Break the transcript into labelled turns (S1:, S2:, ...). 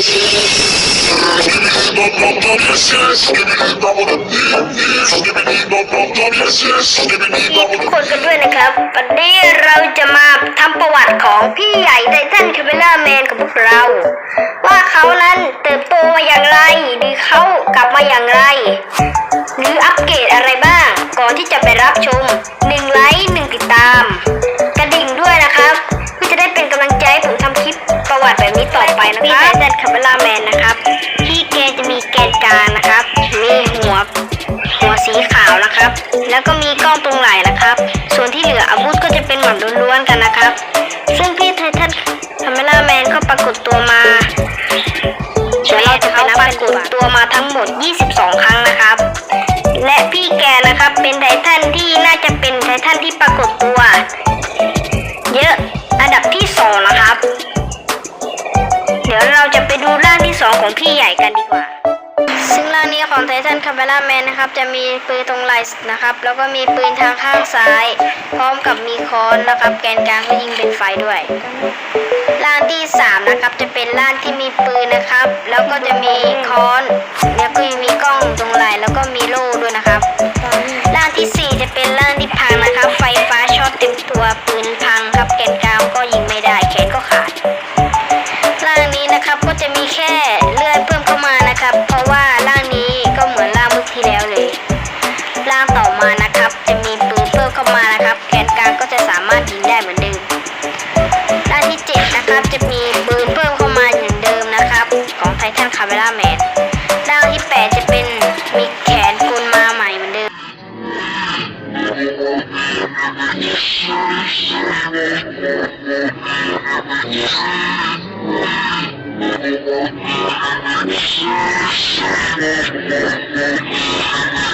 S1: ทุกคนกันด้วยนะครับ วันนี้เราจะมาทำประวัติของพี่ใหญ่ไททันคาเมล่าแมนของพวกเรา ว่าเขานั้นเติบโตมาอย่างไร หรือเขากลับมาอย่างไร หรืออัปเกรดอะไรบ้าง ก่อนที่จะไปรับชม บัติแบบนี้ต่อไปนะครับพี่ไททันคาเมล่าแมนนะครับ ที่แกจะมีแกนกลางนะครับ มีหัวหัวสีขาวนะครับ แล้วก็มีกล้องตรงไหล่นะครับ ส่วนที่เหลืออาวุธก็จะเป็นหมัดล้วนๆกันนะครับ ซึ่งพี่ไททันคาเมล่าแมนก็ปรากฏตัวมาเดี๋ยวเราจะไปนับปรากฏตัวมาทั้งหมด 22 ครั้งนะครับ และพี่แกนะครับเป็นไททันที่น่าจะเป็นไททันที่ปรากฏตัว ดี๋ยวเราจะไปดูร่างที่สองของพี่ใหญ่กันดีกว่า ซึ่งร่างนี้ของไททันคาเมล่าแมนนะครับ จะมีปืนตรงไหล่นะครับ แล้วก็มีปืนทางข้างซ้าย พร้อมกับมีค้อนนะครับ แกนกลางก็ยิงเป็นไฟด้วยร่างที่สามนะครับจะเป็นร่างที่มีปืนนะครับ แล้วก็จะมีค้อน แล้วก็มีกล้องตรงไหล่แล้วก็มีโล่ด้วยนะครับร่างที่สี่จะเป็นร่างที่พังนะครับ ไฟฟ้าช็อตเต็มตัวปืนพังครับแกน นะครับจะมีปืนเพิ่มเข้ามาเหมือนเดิมนะครับ ของไททันคาเมล่าแมนร่างที่แปดจะเป็นมีแขนกลมาใหม่เหมือนเดิม
S2: Thank you.